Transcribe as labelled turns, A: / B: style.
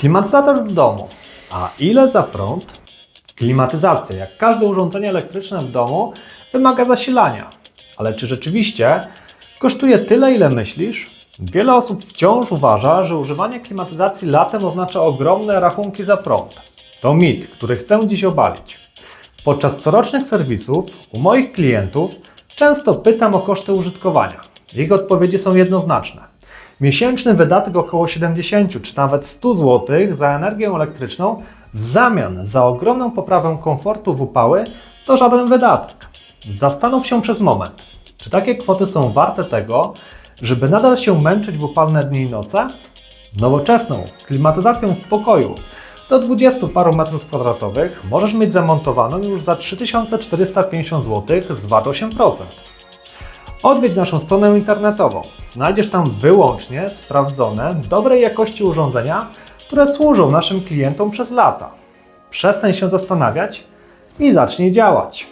A: Klimatyzator w domu. A ile za prąd? Klimatyzacja, jak każde urządzenie elektryczne w domu, wymaga zasilania. Ale czy rzeczywiście kosztuje tyle, ile myślisz? Wiele osób wciąż uważa, że używanie klimatyzacji latem oznacza ogromne rachunki za prąd. To mit, który chcę dziś obalić. Podczas corocznych serwisów u moich klientów często pytam o koszty użytkowania. Ich odpowiedzi są jednoznaczne. Miesięczny wydatek około 70 czy nawet 100 zł za energię elektryczną w zamian za ogromną poprawę komfortu w upały to żaden wydatek. Zastanów się przez moment, czy takie kwoty są warte tego, żeby nadal się męczyć w upalne dni i noce? Nowoczesną klimatyzacją w pokoju do 20 paru metrów kwadratowych możesz mieć zamontowaną już za 3450 zł z VAT 8%. Odwiedź naszą stronę internetową. Znajdziesz tam wyłącznie sprawdzone, dobrej jakości urządzenia, które służą naszym klientom przez lata. Przestań się zastanawiać i zacznij działać.